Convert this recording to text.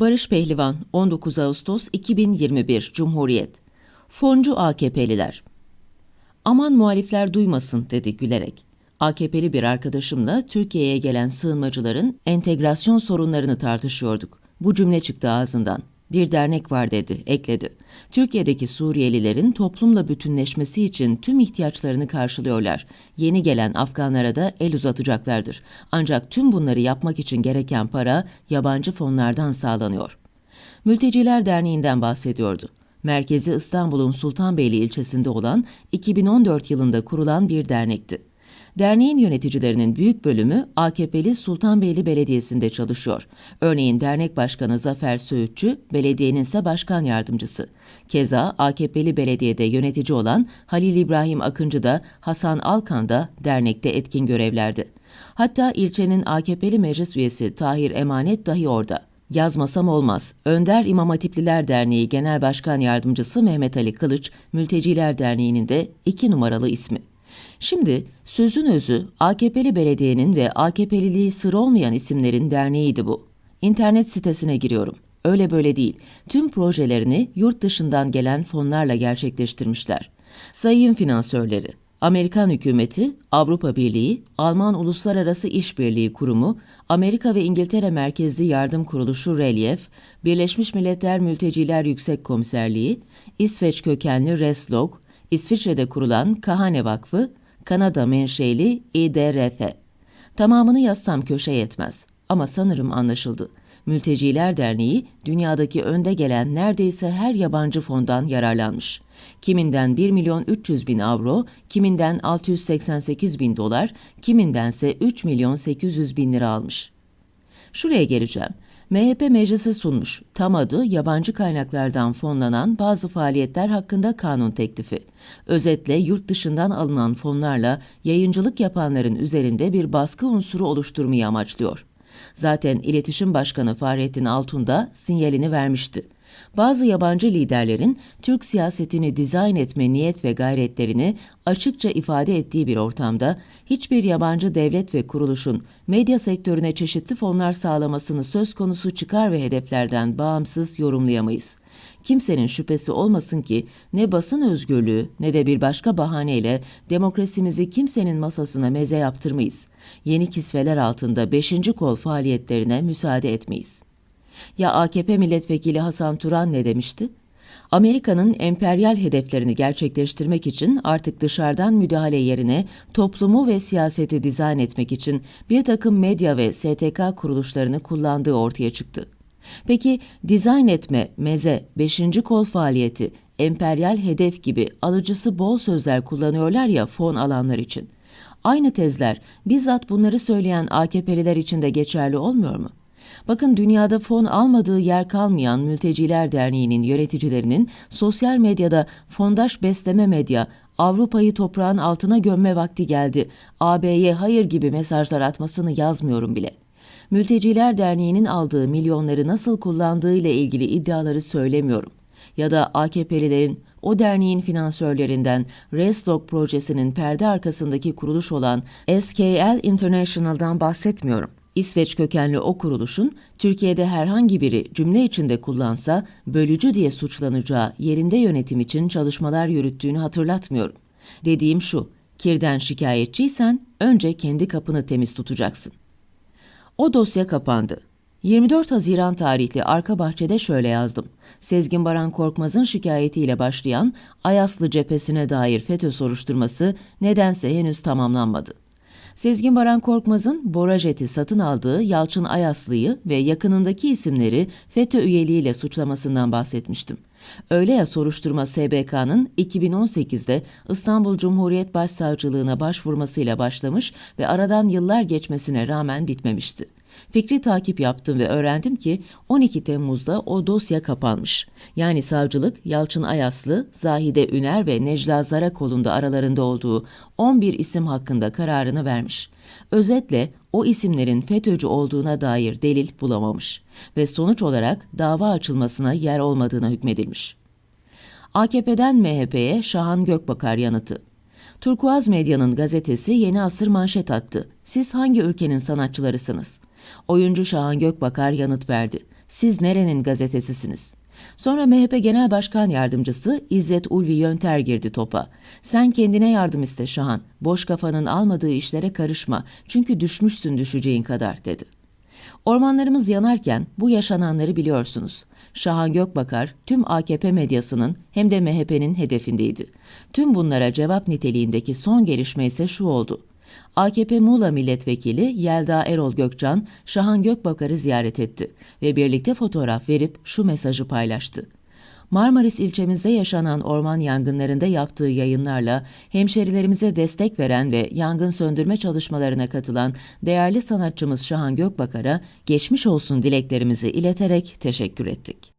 Barış Pehlivan 19 Ağustos 2021 Cumhuriyet Foncu AKP'liler Aman muhalifler duymasın dedi gülerek. AKP'li bir arkadaşımla Türkiye'ye gelen sığınmacıların entegrasyon sorunlarını tartışıyorduk. Bu cümle çıktı ağzından. Bir dernek var dedi, ekledi. Türkiye'deki Suriyelilerin toplumla bütünleşmesi için tüm ihtiyaçlarını karşılıyorlar. Yeni gelen Afganlara da el uzatacaklardır. Ancak tüm bunları yapmak için gereken para yabancı fonlardan sağlanıyor. Mülteciler Derneği'nden bahsediyordu. Merkezi İstanbul'un Sultanbeyli ilçesinde olan 2014 yılında kurulan bir dernekti. Derneğin yöneticilerinin büyük bölümü AKP'li Sultanbeyli Belediyesi'nde çalışıyor. Örneğin dernek başkanı Zafer Söğütçü, belediyenin ise başkan yardımcısı. Keza AKP'li belediyede yönetici olan Halil İbrahim Akıncı da Hasan Alkan da dernekte etkin görevlerdi. Hatta ilçenin AKP'li meclis üyesi Tahir Emanet dahi orada. Yazmasam olmaz. Önder İmam Hatipliler Derneği Genel Başkan Yardımcısı Mehmet Ali Kılıç, Mülteciler Derneği'nin de iki numaralı ismi. Şimdi sözün özü AKP'li belediyenin ve AKP'liliği sır olmayan isimlerin derneğiydi bu. İnternet sitesine giriyorum. Öyle böyle değil. Tüm projelerini yurt dışından gelen fonlarla gerçekleştirmişler. Sayın finansörleri Amerikan hükümeti, Avrupa Birliği, Alman Uluslararası İşbirliği Kurumu, Amerika ve İngiltere merkezli yardım kuruluşu Relief, Birleşmiş Milletler Mülteciler Yüksek Komiserliği, İsveç kökenli Reslog, İsviçre'de kurulan Kahane Vakfı, Kanada menşeli İDRF. Tamamını yazsam köşe yetmez ama sanırım anlaşıldı. Mülteciler Derneği dünyadaki önde gelen neredeyse her yabancı fondan yararlanmış. Kiminden 1 milyon 300 bin avro, kiminden 688 bin dolar, kimindense 3 milyon 800 bin lira almış. Şuraya geleceğim. MHP meclise sunmuş tam adı yabancı kaynaklardan fonlanan bazı faaliyetler hakkında kanun teklifi. Özetle yurt dışından alınan fonlarla yayıncılık yapanların üzerinde bir baskı unsuru oluşturmayı amaçlıyor. Zaten İletişim Başkanı Fahrettin Altun da sinyalini vermişti. Bazı yabancı liderlerin Türk siyasetini dizayn etme niyet ve gayretlerini açıkça ifade ettiği bir ortamda hiçbir yabancı devlet ve kuruluşun medya sektörüne çeşitli fonlar sağlamasını söz konusu çıkar ve hedeflerden bağımsız yorumlayamayız. Kimsenin şüphesi olmasın ki ne basın özgürlüğü ne de bir başka bahaneyle demokrasimizi kimsenin masasına meze yaptırmayız. Yeni kisveler altında beşinci kol faaliyetlerine müsaade etmeyiz. Ya AKP milletvekili Hasan Turan ne demişti? Amerika'nın emperyal hedeflerini gerçekleştirmek için artık dışarıdan müdahale yerine toplumu ve siyaseti dizayn etmek için bir takım medya ve STK kuruluşlarını kullandığı ortaya çıktı. Peki dizayn etme, meze, beşinci kol faaliyeti, emperyal hedef gibi alıcısı bol sözler kullanıyorlar ya fon alanlar için. Aynı tezler bizzat bunları söyleyen AKP'liler için de geçerli olmuyor mu? Bakın dünyada fon almadığı yer kalmayan Mülteciler Derneği'nin yöneticilerinin sosyal medyada fondaş besleme medya, Avrupa'yı toprağın altına gömme vakti geldi, AB'ye hayır gibi mesajlar atmasını yazmıyorum bile. Mülteciler Derneği'nin aldığı milyonları nasıl kullandığı ile ilgili iddiaları söylemiyorum. Ya da AKP'lilerin o derneğin finansörlerinden Reslog projesinin perde arkasındaki kuruluş olan SKL International'dan bahsetmiyorum. İsveç kökenli o kuruluşun Türkiye'de herhangi biri cümle içinde kullansa bölücü diye suçlanacağı yerinde yönetim için çalışmalar yürüttüğünü hatırlatmıyorum. Dediğim şu, kirden şikayetçiysen önce kendi kapını temiz tutacaksın. O dosya kapandı. 24 Haziran tarihli arka bahçede şöyle yazdım. Sezgin Baran Korkmaz'ın şikayetiyle başlayan Ayaslı cephesine dair FETÖ soruşturması nedense henüz tamamlanmadı. Sezgin Baran Korkmaz'ın Borajet'i satın aldığı Yalçın Ayaslı'yı ve yakınındaki isimleri FETÖ üyeliğiyle suçlamasından bahsetmiştim. Öyle ya soruşturma SBK'nın 2018'de İstanbul Cumhuriyet Başsavcılığına başvurmasıyla başlamış ve aradan yıllar geçmesine rağmen bitmemişti. Fikri takip yaptım ve öğrendim ki 12 Temmuz'da o dosya kapanmış. Yani savcılık Yalçın Ayaslı, Zahide Üner ve Necla Zarakol'un da aralarında olduğu 11 isim hakkında kararını vermiş. Özetle o isimlerin FETÖ'cü olduğuna dair delil bulamamış ve sonuç olarak dava açılmasına yer olmadığına hükmedilmiş. AKP'den MHP'ye Şahan Gökbakar yanıtı. Turkuaz Medya'nın gazetesi Yeni Asır manşet attı. Siz hangi ülkenin sanatçılarısınız? Oyuncu Şahan Gökbakar yanıt verdi. Siz nerenin gazetesisiniz? Sonra MHP Genel Başkan Yardımcısı İzzet Ulvi Yönter girdi topa. Sen kendine yardım iste Şahan. Boş kafanın almadığı işlere karışma. Çünkü düşmüşsün düşeceğin kadar dedi. Ormanlarımız yanarken bu yaşananları biliyorsunuz. Şahan Gökbakar tüm AKP medyasının hem de MHP'nin hedefindeydi. Tüm bunlara cevap niteliğindeki son gelişme ise şu oldu. AKP Muğla Milletvekili Yelda Erol Gökcan, Şahan Gökbakar'ı ziyaret etti ve birlikte fotoğraf verip şu mesajı paylaştı. Marmaris ilçemizde yaşanan orman yangınlarında yaptığı yayınlarla hemşerilerimize destek veren ve yangın söndürme çalışmalarına katılan değerli sanatçımız Şahan Gökbakar'a geçmiş olsun dileklerimizi ileterek teşekkür ettik.